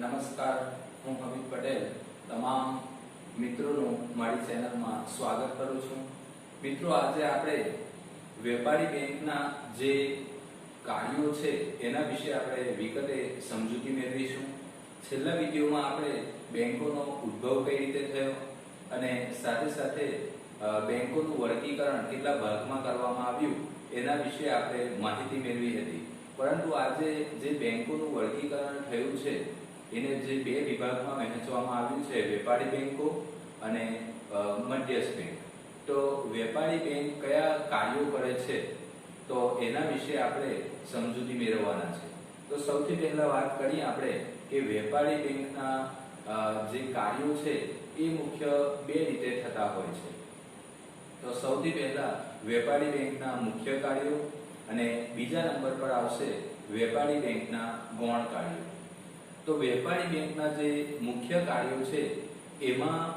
નમસ્કાર, હું અમિત પટેલ. તમામ મિત્રોનું મારી ચેનલમાં સ્વાગત કરું છું. મિત્રો, આજે આપણે વેપારી બેંકના જે કાર્યો છે, એના વિશે આપણે વિગતે સમજૂતી મેળવીશું. છેલ્લા વિડીયોમાં આપણે બેંકોનો ઉદ્ભવ કઈ રીતે થયો અને સાથે સાથે બેંકોનું વર્ગીકરણ કેટલા ભાગમાં કરવામાં આવ્યું, એના વિશે આપણે માહિતી મેળવી હતી. પરંતુ આજે જે બેંકોનું વર્ગીકરણ થયું છે એને જે બે વિભાગમાં વહેંચવામાં આવ્યું છે, વેપારી બેંકો અને મધ્યસ્થ બેંક. તો વેપારી બેંક કયા કાર્યો કરે છે? તો એના વિશે આપણે સમજૂતી મેળવવાના છે. તો સૌથી પહેલા વાત કરીએ આપણે કે વેપારી બેંકના જે કાર્યો છે, એ મુખ્ય બે રીતે થતા હોય છે. તો સૌથી પહેલા વેપારી બેંકના મુખ્ય કાર્યો અને બીજા નંબર પર આવશે વેપારી બેંકના ગૌણ કાર્યો. તો વેપારી બેંકના જે મુખ્ય કાર્યો છે, એમાં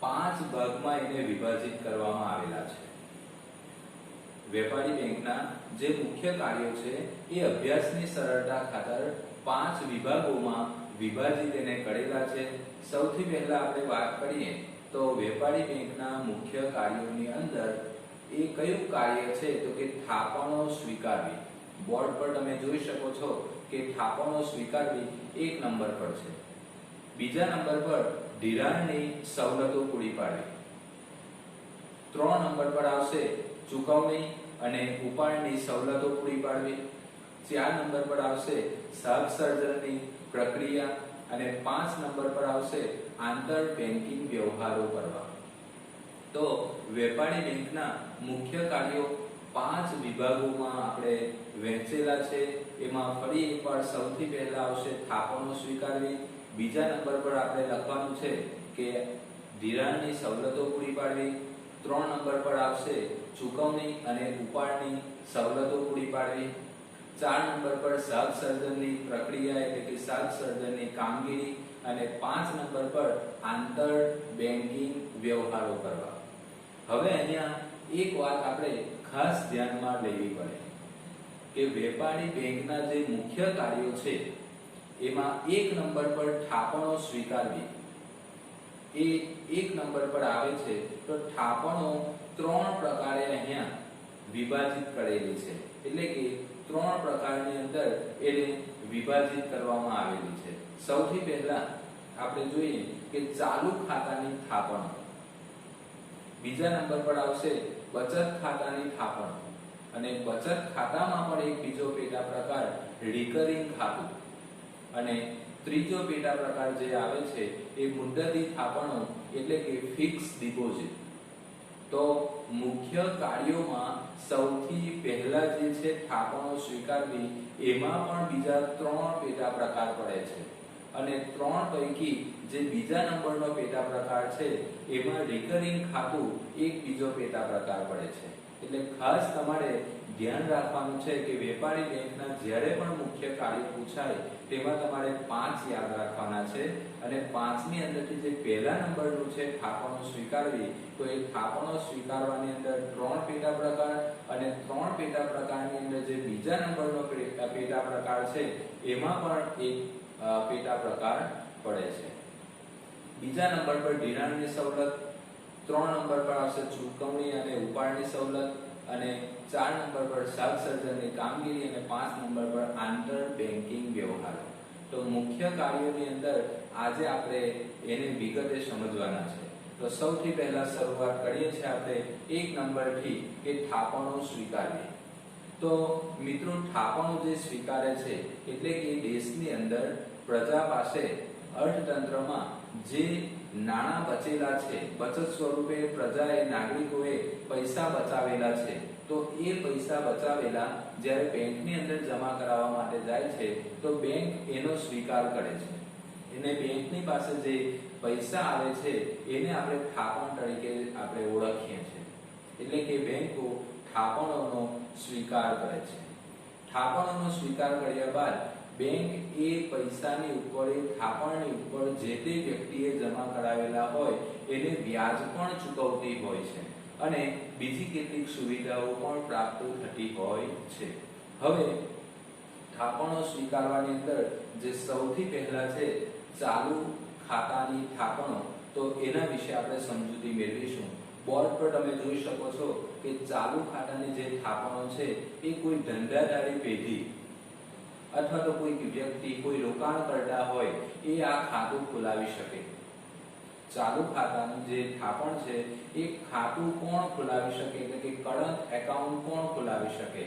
પાંચ ભાગમાં એને વિભાજિત કરવામાં આવેલા છે. વેપારી બેંકના જે મુખ્ય કાર્યો છે, એ અભ્યાસની સરળતા ખાતર પાંચ વિભાગોમાં વિભાજિત એને કરેલા છે. સૌથી પહેલા આપણે વાત કરીએ તો વેપારી બેંકના મુખ્ય કાર્યોની અંદર એ કયું કાર્ય છે, તો કે થાપણો સ્વીકારવી. બોર્ડ પર તમે જોઈ શકો છો કે થાપણો સ્વીકારવી એક નંબર પર છે. બીજા નંબર પર ધિરાણની સવલતો પૂરી પાડવી ત્રણ નંબર પર આવશે ચૂકવણી અને ઉપાડની સવલતો પૂરી પાડવી. ચાર નંબર પર આવશે સર્જનની પ્રક્રિયા અને પાંચ નંબર પર આવશે આંતર બેન્કિંગ વ્યવહારો કરવા. તો વેપારી બેંકના મુખ્ય કાર્યો પાંચ વિભાગોમાં આપણે વહેંચેલા છે. એમાં ફરી એકવાર સૌથી પહેલા આવશે થાપણો સ્વીકારવી. બીજા નંબર પર આપણે લખવાનું છે કે ધિરાણની સવલતો પૂરી પાડવી. ત્રણ નંબર પર આવશે ચૂકવણી અને ઉપાડની સવલતો પૂરી પાડવી. ચાર નંબર પર શાક સર્જનની પ્રક્રિયા એટલે કે શાક સર્જનની કામગીરી. અને પાંચ નંબર પર આંતર બેન્કિંગ વ્યવહારો કરવા. હવે અહીંયા એક વાત આપણે ખાસ ધ્યાનમાં લેવી પડે કે વેપારી બેંકના જે મુખ્ય કાર્યો છે, એમાં એક નંબર પર થાપણો સ્વીકારવી. એ એક નંબર પર આવે છે, તો થાપણો ત્રણ પ્રકારે અહીંયા વિભાજિત કરેલી છે. એટલે કે ત્રણ પ્રકારની અંદર એને વિભાજિત કરવામાં આવેલી છે. સૌથી પહેલા આપણે જોઈએ કે ચાલુ ખાતાની થાપણો. બીજા નંબર પર આવશે બચત ખાતાની થાપણો. અને બચત ખાતામાં પણ એક બીજો પેટા પ્રકાર રિકરિંગ ખાતું. અને ત્રીજો પેટા પ્રકાર જે આવે છે, એ મુદ્દતી થાપણો એટલે કે ફિક્સ ડિપોઝિટ તો મુખ્ય કાર્યોમાં સૌથી પહેલા જે છે, થાપણો સ્વીકારવી, એમાં પણ બીજા ત્રણ પેટા પ્રકાર પડે છે. અને ત્રણ પૈકી જે બીજા નંબરનો પેટા પ્રકાર છે, એમાં રિકરિંગ ખાતું એક બીજો પેટા પ્રકાર પડે છે. એટલે ખાસ તમારે ધ્યાન રાખવાનું છે કે વેપારી બેંકના જ્યારે પણ મુખ્ય કાર્ય પૂછાય, તેમાં તમારે પાંચ યાદ રાખવાના છે અને પાંચની અંદરથી જે પહેલા નંબરનું છે થાપણો સ્વીકારવી, તો એ થાપણો સ્વીકારવાની અંદર ત્રણ પેટા પ્રકાર અને ત્રણ પેટા પ્રકારની અંદર જે બીજા નંબરનો પેટા પ્રકાર છે, એમાં પણ એક પેટા પ્રકાર પડે છે. બીજા નંબર પર ધિરાણની સવલત, ત્રણ નંબર પર આવશે ચૂકવણી અને ઉપાડની સવલત અને ચાર નંબર પર સર્જનની કામગીરી અને પાંચ નંબર પર આંતર બેન્કિંગ વ્યવહારો. તો મુખ્ય કાર્યોની અંદર આજે આપણે એને વિગતે સમજવાના છે. તો સૌથી પહેલા શરૂઆત કરીએ છીએ આપણે એક નંબરથી કે થાપણો સ્વીકારીએ. તો મિત્રો, થાપણો જે સ્વીકારે છે, એટલે કે દેશની અંદર પ્રજા પાસે અર્થતંત્રમાં જે નાણાં બચેલા છે, બચત સ્વરૂપે પ્રજાએ નાગરિકોએ પૈસા બચાવેલા છે, તો એ પૈસા બચાવેલા જ્યારે બેંકની અંદર જમા કરાવવા માટે જાય છે, તો બેંક એનો સ્વીકાર કરે છે. એને બેંકની પાસે જે પૈસા આવે છે, એને આપણે થાપણ તરીકે આપણે ઓળખીએ છીએ. એટલે કે બેંકો થાપણોનો સ્વીકાર કરે છે. થાપણોનો સ્વીકાર કર્યા બાદ બેંક એ પૈસાની ઉપર, એ થાપણની ઉપર જે તે વ્યક્તિએ જમા કરાવેલા હોય, એને વ્યાજ પણ ચૂકવતી હોય છે. અને બીજી કેટલીક સુવિધાઓ પણ પ્રાપ્ત થતી હોય છે. હવે, થાપણો સ્વીકારવાની અંદર જે સૌથી પહેલા છે, ચાલુ ખાતાની થાપણો, તો એના વિશે આપણે સમજૂતી મેળવીશું. બોર્ડ પર તમે જોઈ શકો છો કે ચાલુ ખાતાની જે થાપણો છે, એ કોઈ ધંધાદારી પેઢી અથવા તો કોઈ વ્યક્તિ કોઈ રોકાણ કરતા હોય, એ આ ખાતું ખોલાવી શકે. ચાલુ ખાતાનું જે થાપણ છે, એ ખાતું કોણ ખોલાવી શકે? એટલે કે કરંટ એકાઉન્ટ કોણ ખોલાવી શકે?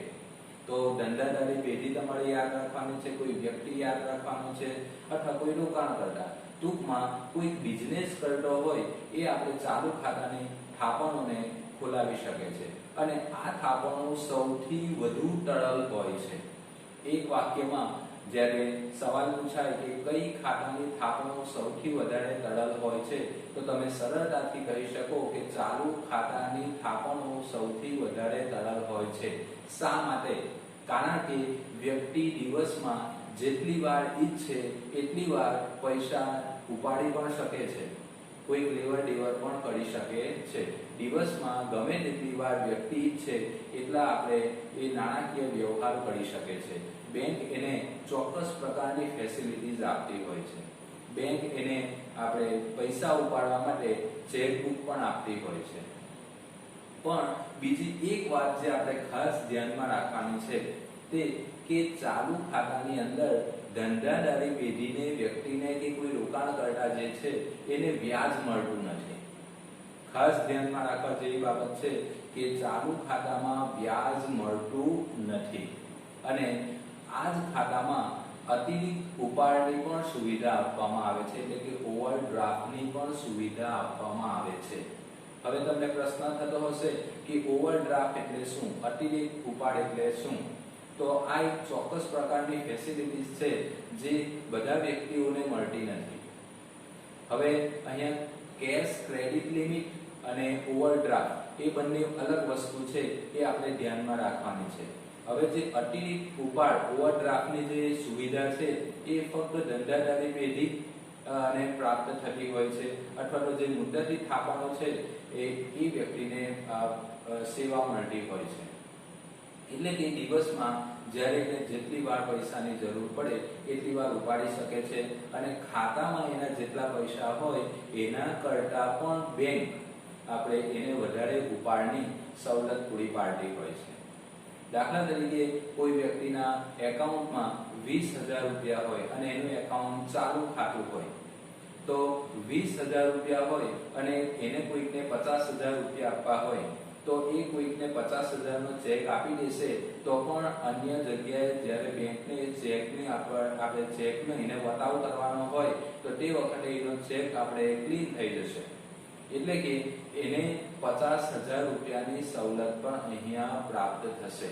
તો ધંધાદારી પેઢી તમારે યાદ રાખવાની છે, કોઈ વ્યક્તિ યાદ રાખવાનું છે, અથવા કોઈ રોકાણ કરતા. ટૂંકમાં કોઈ બિઝનેસ કરતો હોય, એ આપણે ચાલુ ખાતાની થાપણોને ખોલાવી શકે છે. અને આ થાપણો સૌથી વધુ તરલ હોય છે. એક વાક્યમાં જ્યારે સવાલ પૂછાય કે કઈ ખાતાની થાપણો સૌથી વધારે તરલ હોય છે, તો તમે સરળતાથી કહી શકો કે ચાલુ ખાતાની થાપણો સૌથી વધારે તરલ હોય છે. શા માટે? કારણ કે વ્યક્તિ દિવસમાં જેટલી વાર ઈચ્છે એટલી વાર પૈસા ઉપાડી પણ શકે છે. કોઈક લેવડ દેવડ પણ કરી શકે છે. દિવસમાં ગમે તેટલી વાર વ્યક્તિ ઈચ્છે, એટલા આપણે એ નાણાકીય વ્યવહાર કરી શકે છે. બેંક એને ચોક્કસ પ્રકારની ફેસિલિટીઝ આપતી હોય છે. બેંક એને આપણે પૈસા ઉપાડવા માટે ચેકબુક પણ આપતી હોય છે. પણ બીજી એક વાત જે આપણે ખાસ ધ્યાનમાં રાખવાની છે, તે કે ચાલુ ખાતાની અંદર ધંધાદારી પેઢીને વ્યક્તિને કે કોઈ રોકાણ કરતા જે છે, એને વ્યાજ મળતું નથી. ખાસ ધ્યાનમાં રાખવા જેવી બાબત છે કે ચાલુ ખાતામાં વ્યાજ મળતું નથી. અને આ જ ખાતામાં અતિરિક્ત ઉપાડની પણ સુવિધા આપવામાં આવે છે, એટલે કે ઓવરડ્રાફ્ટની પણ સુવિધા આપવામાં આવે છે. હવે તમને પ્રશ્ન થતો હશે કે ઓવરડ્રાફ્ટ એટલે શું? અતિરિક્ત ઉપાડ એટલે શું? તો આ એક ચોક્કસ પ્રકારની ફેસિલિટીઝ છે જે બધા વ્યક્તિઓને મળતી નથી. હવે અહીંયા કેશ ક્રેડિટ લિમિટ અને ઓવરડ્રાફ્ટ એ બંને અલગ વસ્તુ છે એ આપણે ધ્યાનમાં રાખવાની છે. હવે જે અતિરિક્ત ઉપાડ ઓવરડ્રાફ્ટની જે સુવિધા છે એ ફક્ત ધંધાદારી પેઢી અને પ્રાપ્ત થતી હોય છે અથવા તો જે મુદ્દતી થાપણો છે એ એ વ્યક્તિને સેવા મળતી હોય છે. એટલે કે દિવસમાં જ્યારે એને જેટલી વાર પૈસાની જરૂર પડે એટલી વાર ઉપાડી શકે છે અને ખાતામાં એના જેટલા પૈસા હોય એના કરતાં પણ બેંક આપણે એને વધારે ઉપાડની સવલત પૂરી પાડતી હોય છે. દાખલા તરીકે કોઈ વ્યક્તિના એકાઉન્ટમાં વીસ હજાર રૂપિયા હોય અને એનું એકાઉન્ટ ચાલુ ખાતું હોય, તો વીસ હજાર રૂપિયા હોય અને એને કોઈકને પચાસ હજાર રૂપિયા આપવા હોય, તો એ કોઈકને પચાસ હજારનો ચેક આપી દેશે, તો પણ અન્ય જગ્યાએ જ્યારે બેંકને ચેકની આપણે ચેકનો એને બતાવ કરવાનો હોય, તો તે વખતે એનો ચેક આપણે ક્લીન થઈ જશે. એટલે કે એને પચાસ હજાર રૂપિયાની સવલત પણ અહીંયા પ્રાપ્ત થશે.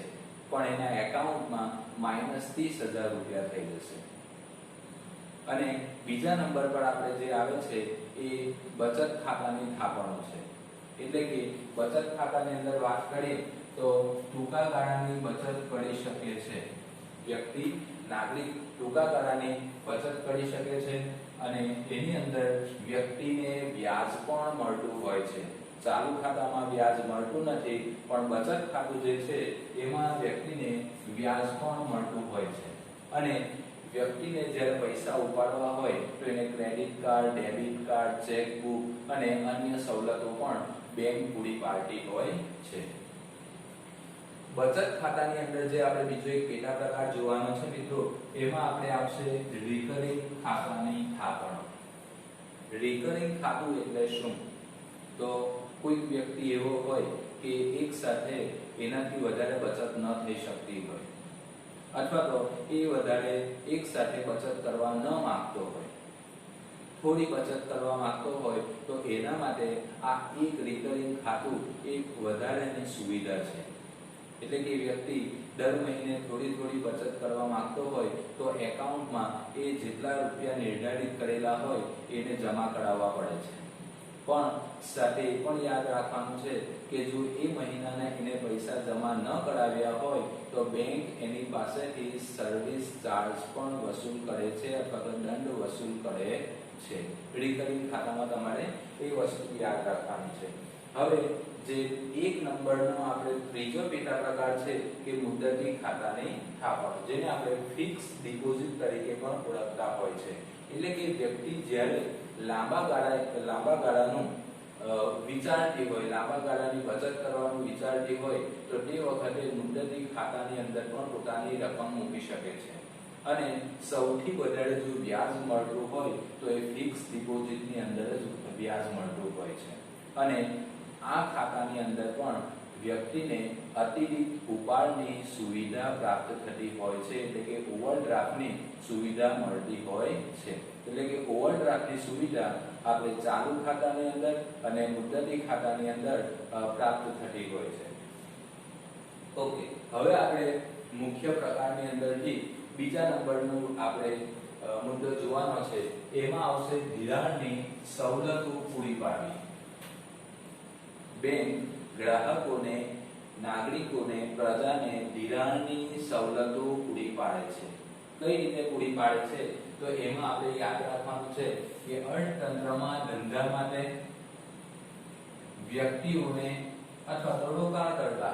પણ એના એકાઉન્ટમાં માઇનસ ત્રીસ હજાર રૂપિયા થઈ જશે. અને બીજા નંબર પર આપણે જે આવે છે, એ બચત ખાતાની થાપણો છે. એટલે કે બચત ખાતાની અંદર વાત કરીએ, તો ટૂંકા ગાળાની બચત કરી શકે છે. વ્યક્તિ, નાગરિક ટૂંકા ગાળાની બચત કરી શકે છે. અને એની અંદર વ્યક્તિને વ્યાજ પણ મળતું હોય છે. ચાલુ ખાતામાં વ્યાજ મળતું નથી, પણ બચત ખાતું જે છે, એમાં વ્યક્તિને વ્યાજ પણ મળતું હોય છે. અને વ્યક્તિને જ્યારે પૈસા ઉપાડવા હોય, તો એને credit card, debit card, chequebook અને અન્ય સવલતો પણ બેંક પૂરી પાડતી હોય છે. બચત ખાતાની અંદર જે આપણે બીજો એક પેટા પ્રકાર જોવાનો છે મિત્રો, એમાં આપણે આવશે રિકરિંગ ખાતાની થાપણો. રિકરિંગ ખાતું એટલે શું? તો કોઈ વ્યક્તિ એવો હોય કે એક સાથે એનાથી વધારે બચત ન થઈ શકતી હોય. અથવા તો એ વધારે એક સાથે બચત કરવા ન માંગતો હોય. થોડી બચત કરવા માંગતો હોય તો એના માટે આ એક રિકરિંગ ખાતું એક વધારેની સુવિધા છે. એટલે કે વ્યક્તિ દર મહિને થોડી થોડી બચત કરવા માંગતો હોય તો એકાઉન્ટમાં એ જેટલા રૂપિયા નિર્ધારિત કરેલા હોય એને જમા કરાવવા પડે છે. પણ સાથે એ પણ યાદ રાખવાનું છે કે જો એ મહિનાના એને પૈસા જમા ન કરાવ્યા હોય તો બેંક એની પાસેથી સર્વિસ ચાર્જ પણ વસૂલ કરે છે અથવા તો દંડ વસૂલ કરે છે. રિકરિંગ ખાતામાં તમારે એ વસ્તુ યાદ રાખવાની છે. હવે જે એક નંબરનો આપણે ત્રીજો પેટા પ્રકાર છે કે મુદ્દતી ખાતાની થાપણ, જેને આપણે ફિક્સ ડિપોઝિટ તરીકે પણ ઓળખતા હોય છે. એટલે કે વ્યક્તિ જ્યારે લાંબા ગાળા, લાંબા ગાળાનું વિચારતી હોય, લાંબા ગાળાની બચત કરવાનું વિચારતી હોય, તો તે વખતે મુદ્દતી ખાતાની અંદર પણ પોતાની રકમ મૂકી શકે છે. અને સૌથી વધારે જો વ્યાજ મળતું હોય, તો એ ફિક્સ ડિપોઝિટની અંદર જ વ્યાજ મળતું હોય છે. અને આ ખાતાની અંદર પણ વ્યક્તિને અતિરિક્ત ઉપાડની સુવિધા પ્રાપ્ત થતી હોય છે. એટલે કે ઓવરડ્રાફ્ટની સુવિધા મળતી હોય છે. એટલે કે ઓવરડ્રાફ્ટની સુવિધા આપણે ચાલુ ખાતાની અંદર અને મુદ્દતી ખાતાની અંદર પ્રાપ્ત થતી હોય છે. ઓકે. હવે આપણે મુખ્ય પ્રકારની અંદરથી બીજા નંબરનું આપણે મુદ્દો જોવાનો છે. એમાં આવશે ધિરાણની સવલતો પૂરી પાડવી. બેંક ગ્રાહકોને, નાગરિકોને, પ્રજાને ધિરાણની સવલતો પૂરી પાડે છે. કઈ રીતે પૂરી પાડે છે? તો એમાં આપણે યાદ રાખવાનું છે કે અર્થતંત્રમાં ધંધા માટે વ્યક્તિઓને અથવા તો રોકાણ કરતા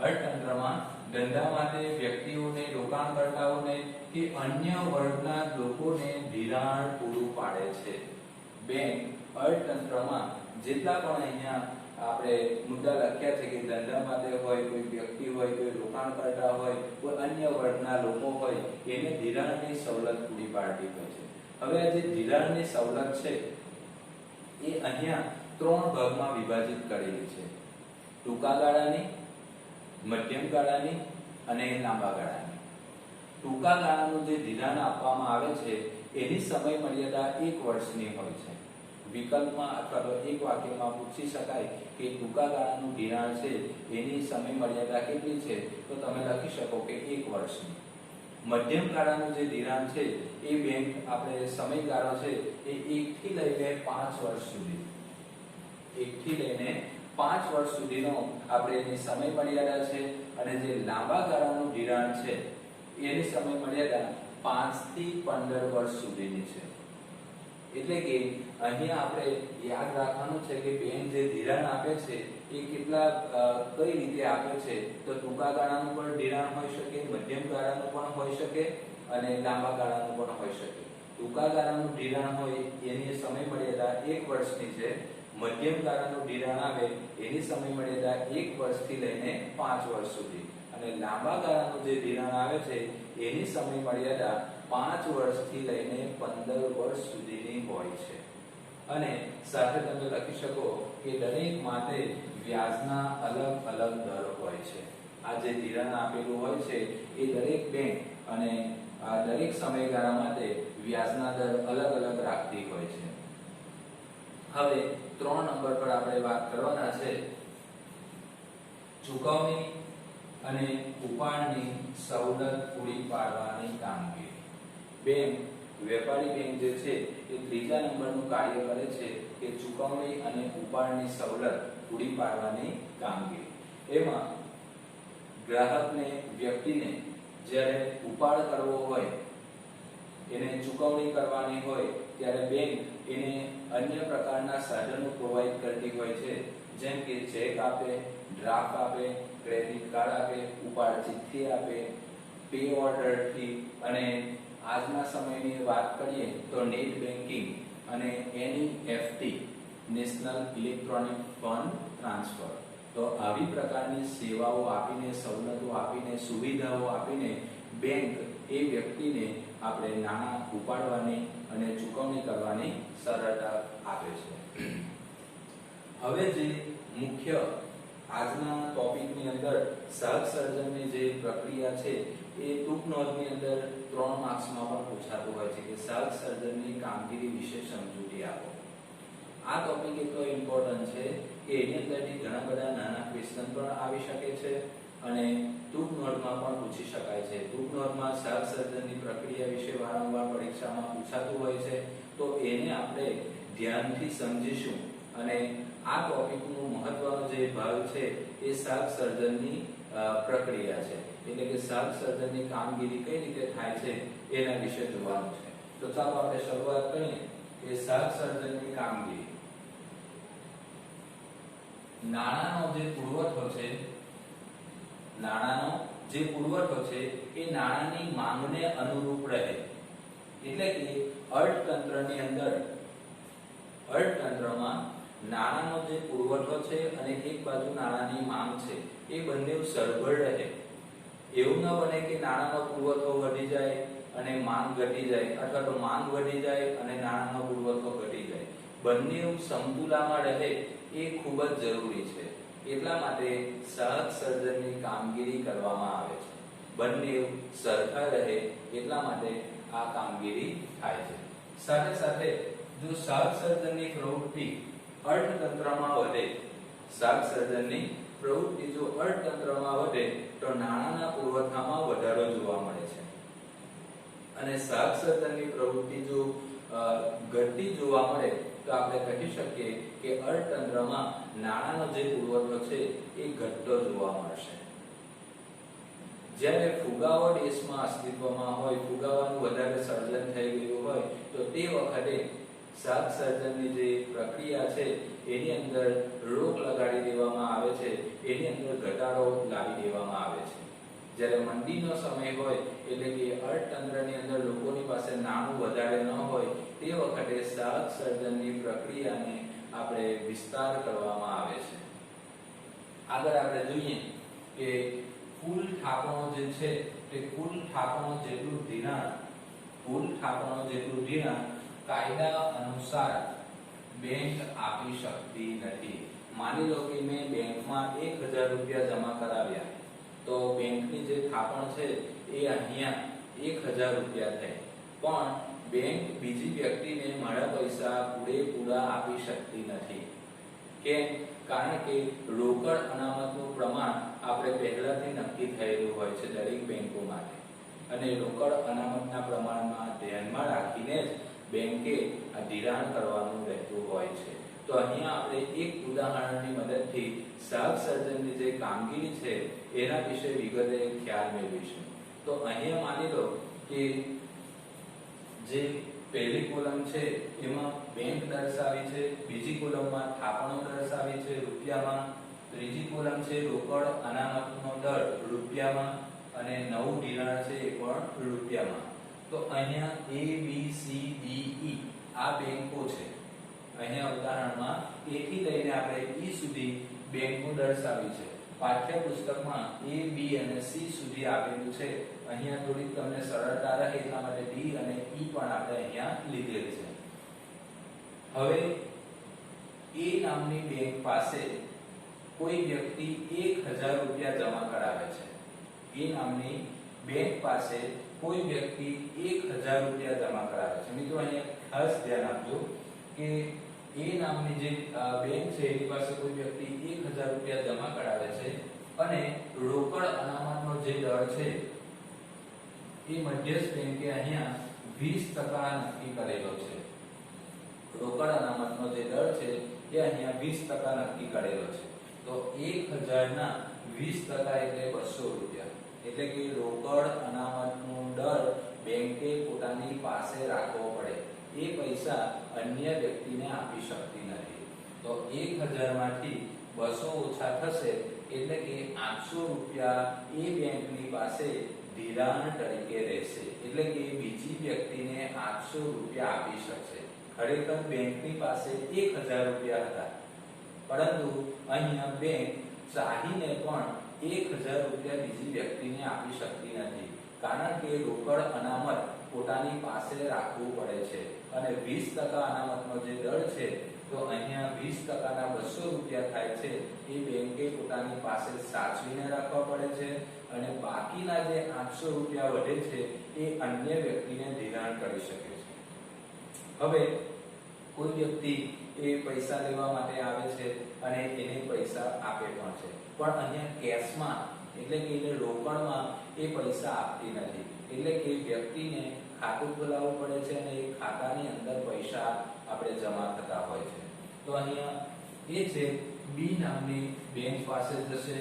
અર્થતંત્રમાં ધંધા માટે વ્યક્તિઓને, રોકાણકર્તાઓને કે અન્ય વર્ગના લોકોને ધિરાણ પૂરું પાડે છે. બેંક અર્થતંત્રમાં જેટલા પણ અહીંયા આપણે મુદ્દા લખ્યા છે કે ધંધા માટે હોય, કોઈ વ્યક્તિ હોય, કોઈ રોકાણકર્તા હોય, કોઈ અન્ય વર્ગના લોકો હોય, એને ધિરાણની સવલત પૂરી પાડતી હોય છે. હવે આ જે ધિરાણની સવલત છે, એ અહીંયા ત્રણ ભાગમાં વિભાજિત કરેલી છે. ટૂંકા ગાળાની, મધ્યમ ગાળાની અને લાંબા ગાળાની. ટૂંકા ગાળાનું જે ધિરાણ આપવામાં આવે છે, એની સમય મર્યાદા એક વર્ષની હોય છે. વિકલ્પમાં અથવા તો એક વાક્યમાં પૂછી શકાય કે ટૂંકા ગાળાનું ધિરાણ છે, એની સમય મર્યાદા કેટલી છે, તો તમે લખી શકો કે એક વર્ષની. મધ્યમ ગાળાનું જે ધિરાણ છે, એ બેંક આપણે સમયગાળો છે, એ એકથી લઈને પાંચ વર્ષ સુધી. એકથી લઈને પાંચ વર્ષ સુધીનો આપણે એની સમય મર્યાદા છે અને જે લાંબા ગાળાનું ધિરાણ છે, એની સમય મર્યાદા પાંચથી પંદર વર્ષ સુધીની છે. એટલે કે અહીંયા આપણે યાદ રાખવાનું છે કે બેંક જે ધિરાણ આપે છે, એ કેટલા કઈ રીતે આપે છે? તો ટૂંકા ગાળાનું પણ ધિરાણ હોઈ શકે, મધ્યમ ગાળાનું પણ હોઈ શકે અને લાંબા ગાળાનું પણ હોઈ શકે. ટૂંકા ગાળાનું ધિરાણ હોય, એની સમય મર્યાદા એક વર્ષની છે. મધ્યમ ગાળાનું ધિરાણ આવે, એની સમય મર્યાદા એક વર્ષથી લઈને પાંચ વર્ષ સુધી. અને લાંબા ગાળાનું જે ધિરાણ આવે છે, એની સમય મર્યાદા પાંચ વર્ષથી લઈને પંદર વર્ષ સુધીની હોય છે. અને સાથે તમે લખી શકો કે દરેક માટે વ્યાજના અલગ અલગ દર હોય છે. આ જે ધિરાણ આપેલું હોય છે, એ દરેક બેંક અને દરેક સમયગાળા માટે વ્યાજના દર અલગ અલગ રાખતી હોય છે. હવે ત્રણ નંબર પર આપણે વાત કરવાના છે. ચુકવણી અને ઉપાડની સવલત પૂરી પાડવાની કામગીરી. બેંક, વેપારી બેંક જે છે, એ ત્રીજા નંબરનું કાર્ય કરે છે કે ચુકવણી અને ઉપાડની સવલત પૂરી પાડવાની કામગીરી. એમાં ગ્રાહકને, વ્યક્તિને જ્યારે ઉપાડ કરવો હોય, એને ચૂકવણી કરવાની હોય, ત્યારે બેંક એને અન્ય પ્રકારના સાધનો પ્રોવાઈડ કરતી હોય છે, જેમ કે ચેક આપે, ડ્રાફ્ટ આપે, ક્રેડિટ કાર્ડ આપે, ઉપાડ ચિઠ્ઠી આપે પે ઓર્ડરથી અને આજના સમયની વાત કરીએ તો નેટ બેન્કિંગ અને NEFT national electronic fund transfer. તો આવી પ્રકારની સેવાઓ આપીને, સવલતો આપીને, સુવિધાઓ આપીને બેંક એ વ્યક્તિને આપણે નાણાં ઉપાડવાની અને ચૂકવણી કરવાની સરળતા આપે છે. હવે જે મુખ્ય આજના ટોપિકની અંદર સર્જનની જે પ્રક્રિયા છે એ ટૂંક નોંધની અંદર ત્રણ માર્ક્સમાં પણ પૂછાતું હોય છે કે સહજ સર્જનની કામગીરી વિશે સમજૂતી આપો. આ ટોપિક એટલો ઇમ્પોર્ટન્ટ છે કે એની અંદરથી ઘણા બધા નાના ક્વેશ્ચન પણ આવી શકે છે અને ટૂંક નોટમાં પણ પૂછી શકાય છે. ટૂંક નોટમાં સહજ સર્જનની પ્રક્રિયા વિશે વારંવાર પરીક્ષામાં પૂછાતું હોય છે. તો એને આપણે ધ્યાનથી સમજીશું અને આ ટોપિકનું મહત્વનો જે ભાગ છે એ સહજ સર્જનની પ્રક્રિયા છે. એટલે કે સહજ સર્જનની કામગીરી કઈ રીતે થાય છે એના વિશે જોવાનું છે. તો ચાલો આપણે શરૂઆત કરીએ કે સહજ સર્જનની કામગીરી. નાણાંનો જે પુરવઠો છે, નાણાંનો જે પુરવઠો છે, એ નાણાંની માંગને અનુરૂપ રહે. એટલે કે અર્થતંત્રની અંદર, અર્થતંત્રમાં નાણાંનો જે પુરવઠો છે અને એક બાજુ નાણાંની માંગ છે, એ બંને સરભર રહે. એવું ન બને કે નાણાંનો પુરવઠો વધી જાય અને માંગ ઘટી જાય, અથવા તો માંગ વધી જાય અને નાણાંનો પુરવઠો ઘટી જાય. બંને સંતુલામાં રહે એ ખૂબ જ જરૂરી છે. એટલા માટે સહજ સર્જનની કામગીરી કરવામાં આવે છે. બંને સરખા રહે એટલા માટે આ કામગીરી થાય છે. સાથે સાથે જો સહજ સર્જનની પ્રવૃત્તિ અર્થતંત્રમાં વધે, સહજ સર્જનની પ્રવૃત્તિ જો અર્થતંત્રમાં વધે, તો નાણાંના પુરવઠામાં વધારો જોવા મળે છે. અને સાક્ષરતાની પ્રવૃત્તિ જો ઘટતી જોવા મળે, તો આપણે કહી શકીએ કે અર્થતંત્રમાં નાણાંનો જે પુરવઠો છે, એ ઘટતો જોવા મળશે. જ્યારે ફુગાવો દેશમાં અસ્તિત્વમાં હોય, ફુગાવાનું વધારે સર્જન થઈ ગયું હોય, તો તે વખતે શાક સર્જનની જે પ્રક્રિયા છે, એની અંદર રોક લગાડી દેવામાં આવે છે, એની અંદર ઘટાડો લાવી દેવામાં આવે છે. જ્યારે મંદીનો સમય હોય, એટલે કે અર્થતંત્રની અંદર લોકોની પાસે નાણું વધારે ન હોય, તે વખતે શાક સર્જનની પ્રક્રિયાને આપણે વિસ્તાર કરવામાં આવે છે. આગળ આપણે જોઈએ કે કુલ થાપણો જે છે, તે કુલ થાપણો જેટલું ધિરાણ કુલ થાપણો જેટલું ધિરાણ કાયદા અનુસાર બેંક આપી શકતી નથી. માની લો કે મેં બેંકમાં એક હજાર રૂપિયા જમા કરાવ્યા, તો બેંકની જે થાપણ છે એ અહીંયા એક હજાર રૂપિયા થઈ પણ બેંક બીજી વ્યક્તિને મારા પૈસા પૂરેપૂરા આપી શકતી નથી. કેમ? કારણ કે રોકડ અનામતનું પ્રમાણ આપણે પહેલાથી નક્કી થયેલું હોય છે દરેક બેંકો માટે. અને રોકડ અનામતના પ્રમાણમાં ધ્યાનમાં રાખીને જ બેંકે આ ધિરાણ કરવાનું રહેતું હોય છે. તો અહીંયા આપણે એક ઉદાહરણની મદદથી શાક જે કામગીરી છે, એના વિશે વિગતે ખ્યાલ મેળવીશું. તો અહીંયા માની લો કે જે પહેલી કોલમ છે, એમાં બેંક દર્શાવી છે, બીજી કોલમમાં થાપણો દર્શાવી છે, રૂપિયામાં ત્રીજી કોલમ છે, રોકડ અનામતનો દર રૂપિયામાં, અને નવું ધિરાણ છે એ પણ રૂપિયામાં. તો અહીંયા A, B, C, D E આ બેંકો છે. અહીંયા ઉદાહરણમાં A થી લઈને આપણે E સુધી બેંકો દર્શાવી છે. પાઠ્યપુસ્તકમાં A, B અને C સુધી આપેલું છે. અહીંયા થોડીક તમને સરળતા રહે એટલા માટે D અને ઈ પણ આપણે અહીંયા લીધેલ છે. હવે એ નામની બેંક પાસે કોઈ વ્યક્તિ એક હજાર રૂપિયા જમા કરાવે છે. એ નામની બેંક પાસે કોઈ વ્યક્તિ એક હજાર રૂપિયા જમા કરાવે છે. મિત્રો, અહીંયા ખાસ ધ્યાન આપજો કે એ નામની જે બેંક છે, એની પાસે કોઈ વ્યક્તિ એક હજાર રૂપિયા જમા કરાવે છે અને રોકડ અનામતનો જે દર છે, એ મધ્યસ્થ બેંકે અહીંયા વીસ ટકા નક્કી કરેલો છે. રોકડ અનામતનો જે દર છે, એ અહીંયા વીસ ટકા નક્કી કરેલો છે. તો એક હજારના વીસ ટકા એટલે બસો રૂપિયા. એટલે કે રોકડ, અનામતનો દર બેંકે પોતાની પાસે રાખવો પડે. એ પૈસા અન્ય વ્યક્તિને આપી શકતી નથી. તો એક હજારમાંથી બસો ઓછા થશે એટલે કે આઠસો રૂપિયા એ બેંકની પાસે ધિરાણ તરીકે રહેશે. એટલે કે બીજી વ્યક્તિને આઠસો રૂપિયા આપી શકશે. ખરેખર બેંકની પાસે એક હજાર રૂપિયા હતા. પરંતુ અહીંયા બેંક ચાહીને પણ એક હજાર રૂપિયા બીજી વ્યક્તિને આપી શકતી નથી. કારણ કે રોકડ અનામત પોતાની પાસે રાખવું પડે છે. અને વીસ ટકા અનામતનો જે દર છે, તો અહીંયા વીસ ટકાના બસો રૂપિયા થાય છે. એ બેંકે પોતાની પાસે સાચવીને રાખવા પડે છે. અને બાકીના જે આઠસો રૂપિયા વધે છે, એ અન્ય વ્યક્તિને ધિરાણ કરી શકે છે. હવે, કોઈ વ્યક્તિ એ પૈસા લેવા માટે આવે છે અને એને પૈસા આપે પણ છે. પણ અહીંયા કેશમાં, એટલે કે એને રોકડમાં એ પૈસા આપતી નથી. એટલે કે વ્યક્તિને ખાતું ખોલાવવું પડે છે અને એ ખાતાની અંદર પૈસા આપણે જમા થતા હોય છે. તો અહીંયા એ છે બી નામની બેંક પાસે જશે.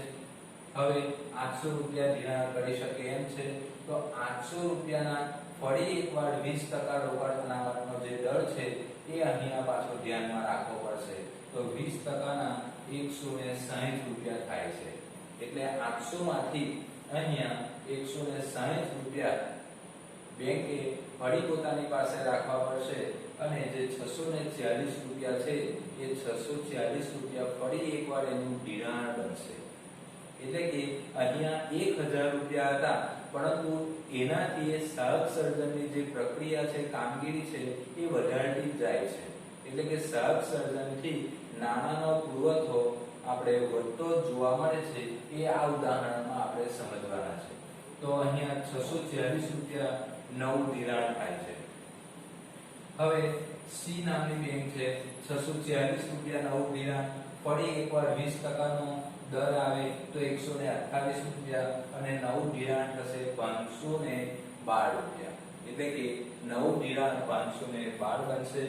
હવે આઠસો રૂપિયા ધિરાણ કરી શકે એમ છે. તો આઠસો રૂપિયાના ફરી એકવાર વીસ ટકા રોકડ અનામતનો જે દર છે, એ અહીંયા પાછો ધ્યાનમાં રાખવો પડશે. તો વીસ ટકાના એકસો ને સાહીઠ રૂપિયા થાય છે. એટલે આઠસો માંથી અહીંયા એકસો ને સાહીઠ રૂપિયા બેંકે ફરી પોતાની પાસે રાખવા પડશે અને જે છસો ને ચાલીસ રૂપિયા છે, એ છસો ચાલીસ રૂપિયા ફરી એકવાર એનું ધિરાણ બનશે. એટલે કે અહીંયા એક હજાર રૂપિયા હતા, પરંતુ એનાથી એ સાહક સર્જનની જે પ્રક્રિયા છે, કામગીરી છે, એ વધારતી જાય છે. એટલે કે સાહક સર્જનથી નાણાંનો પુરવઠો આપણે વધતો જોવા મળે છે એ આ ઉદાહરણમાં આપણે સમજવાના છે. તો અહીંયા છસો ચાલીસ રૂપિયા નવું ધિરાણ થાય છે. હવે સી નામની બેંક છે, છસો ચાલીસ રૂપિયા નવું ધિરાણ, ફરી એકવાર વીસ ટકાનો દર આવે તો એકસો ને અઠ્ઠાવીસ રૂપિયા અને નવ ધિરાણ થશે પાંચસો ને બાર રૂપિયા. એટલે કે નવ ધિરાણ પાંચસો ને બાર બનશે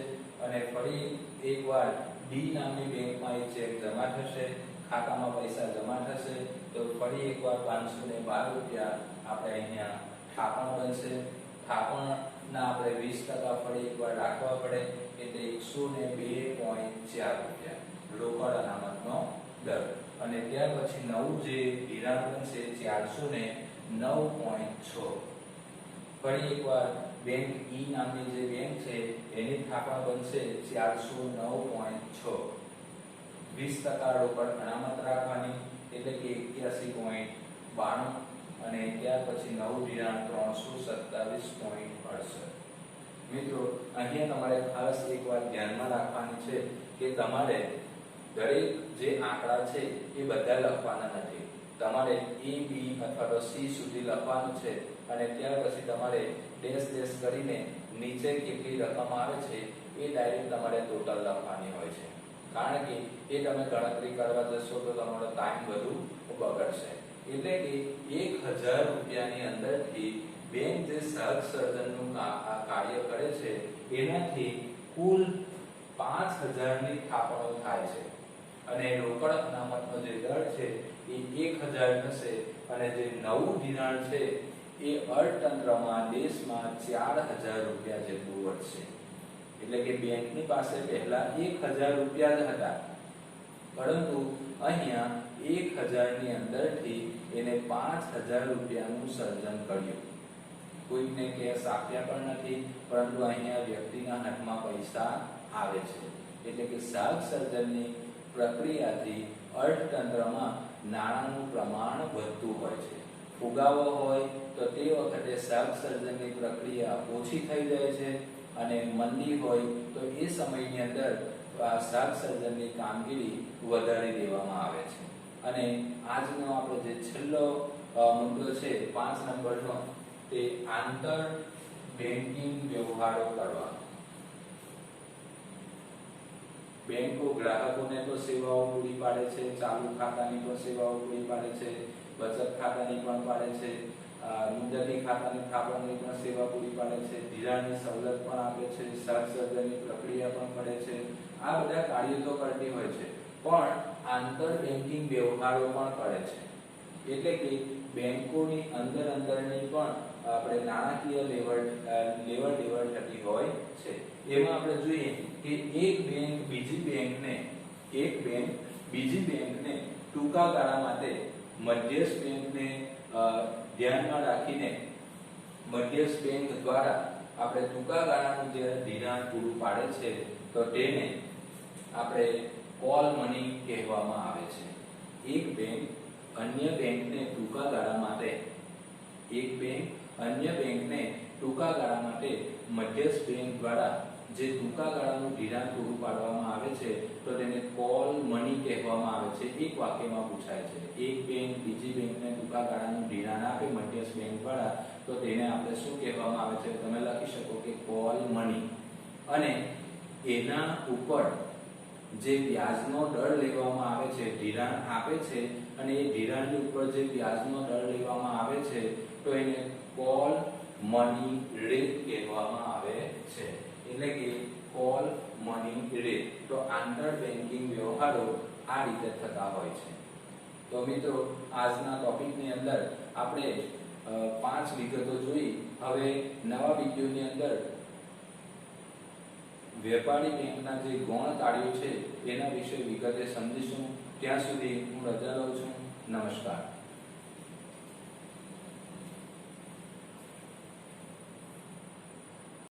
અને ફરી એકવાર ડી નામની બેંકમાં એ ચેક જમા થશે, ખાતામાં પૈસા જમા થશે, તો ફરી એકવાર પાંચસો ને બાર રૂપિયા આપણે અહીંયા થાપણ બનશે. થાપણના આપણે વીસ ટકા ફરી એકવાર રાખવા પડે, એટલે એકસો ને બે પોઈન્ટ ચાર રૂપિયા રોકડ અનામતનો દર. અને ત્યાર પછી નવું જે ધિરાણ બનશે, ચારસો ને નવ પોઈન્ટ છ. ફરી એકવાર બેંક ઈ નામની જે બેંક છે એની થાપણ બનશે ચારસો નવ પોઈન્ટ છ. વીસ ટકા રોકડ અનામત રાખવાની, એટલે કે એક્યાસી પોઈન્ટ બાણું અને ત્યાર પછી નવું ધિરાણ ત્રણસો સત્તાવીસ પોઈન્ટ અડસઠ. મિત્રો, અહીંયા તમારે ખાસ એક વાત ધ્યાનમાં રાખવાની છે કે તમારે દરેક જે આંકડા છે એ બધા લખવાના નથી. તમારે એ બી અથવા તો સી સુધી લખવાનું છે અને ત્યાર પછી તમારે ડેશ ડેશ કરીને નીચે કેટલી રકમ આવે છે, એ ડાયરેક્ટ તમારે ટોટલ લખવાની હોય છે. કારણ કે એ તમે ગણતરી કરવા જશો તો તમારો ટાઈમ બધું બગડશે. એટલે કે એક હજાર રૂપિયાની અંદરથી બેંક જે સહજ સર્જનનું કાર્ય કરે છે, એનાથી કુલ પાંચ હજારની થાપણો થાય છે. અને રોકડ અનામતનો જે દર છે, એ એક હજાર થશે અને જે નવું ધિરાણ છે એ અર્થતંત્રમાં દેશમાં ચાર હજાર રૂપિયા જેટલું વધશે. એટલે કે બેંકની પાસે પહેલા એક હજાર રૂપિયા જ હતા. પરંતુ અહીંયા એક હજારની અંદરથી એને પાંચ હજાર રૂપિયાનું સર્જન કર્યું. કોઈને કેશ આપ્યા પણ નથી, પરંતુ અહીંયા વ્યક્તિના હાથમાં પૈસા આવે છે. એટલે કે શાક સર્જનની પ્રક્રિયાથી અર્થતંત્રમાં નાણાંનું પ્રમાણ વધતું ફુગાવો હોય તો તે વખતે શાક પ્રક્રિયા ઓછી થઈ જાય છે અને મંદી હોય તો એ સમયની અંદર આ શાક કામગીરી વધારી દેવામાં આવે છે. અને આજનો આપણો જે છેલ્લો મુદ્દો છે પાંચ નંબરનો તે આંતર બેન્કિંગ વ્યવહારો કરવા બેંકો ગ્રાહકોને તો સેવાઓ પૂરી પાડે છે, ચાલુ ખાતાની પણ સેવાઓ પૂરી પાડે છે બચત ખાતાની પણ પાડે છે. અ, મુદતી ખાતાની થાપણની પણ સેવા પૂરી પાડે છે. ધિરાણની સવલત પણ આપે છે. સર્જનની પ્રક્રિયા પણ કરે છે. આ બધા કાર્યો તો કરતી હોય છે. પણ આંતર બેન્કિંગ વ્યવહારો પણ કરે છે. એટલે કે બેંકોની અંદર અંદરની પણ આપણે નાણાકીય લેવડ લેવડ દેવડ થતી હોય છે. એમાં આપણે જોઈએ કે એક બેંક બીજી બેંકને એક બેંક બીજી બેંકને ટૂંકા ગાળા માટે મધ્યસ્થ બેંકને ધ્યાનમાં રાખીને મધ્યસ્થ બેંક દ્વારા આપણે ટૂંકા ગાળાનું જે ધિરાણ પૂરું પાડે છે, તો તેને આપણે કોલ મની કહેવામાં આવે છે. એક બેંક અન્ય બેંકને ટૂંકા ગાળા માટે, એક બેંક અન્ય બેંકને ટૂંકા ગાળા માટે મધ્યસ્થ બેંક દ્વારા જે ટૂંકા ગાળાનું ધિરાણ પૂરું પાડવામાં આવે છે, તો તેને કોલ મની કહેવામાં આવે છે. એક વાક્યમાં પૂછાય છે, એક બેંક બીજી બેંકને ટૂંકા ગાળાનું ધિરાણ આપે, મધ્યસ્થ બેંક દ્વારા તો તેને આપણે શું કહેવામાં આવે છે? તમે લખી શકો કે કોલ મની અને એના ઉપર જે વ્યાજનો દર લેવામાં આવે છે ધિરાણ આપે છે, અને એ ધિરાણની ઉપર જે વ્યાજનો દર લેવામાં આવે છે, તો એને કોલ મની રેટ કહેવામાં આવે છે એટલે કે કોલ મની રે તો આંતર બેન્કિંગ વ્યવહારો આ રીતે થતા હોય છે. તો મિત્રો, આજના ટોપિકની અંદર આપણે પાંચ વિગતો જોઈ. હવે નવા વિડીયોની અંદર વેપારી બેંકના જે ગૌણ કાર્યો છે એના વિશે વિગતે સમજીશું. ત્યાં સુધી હું રજા લઉં છું. નમસ્કાર.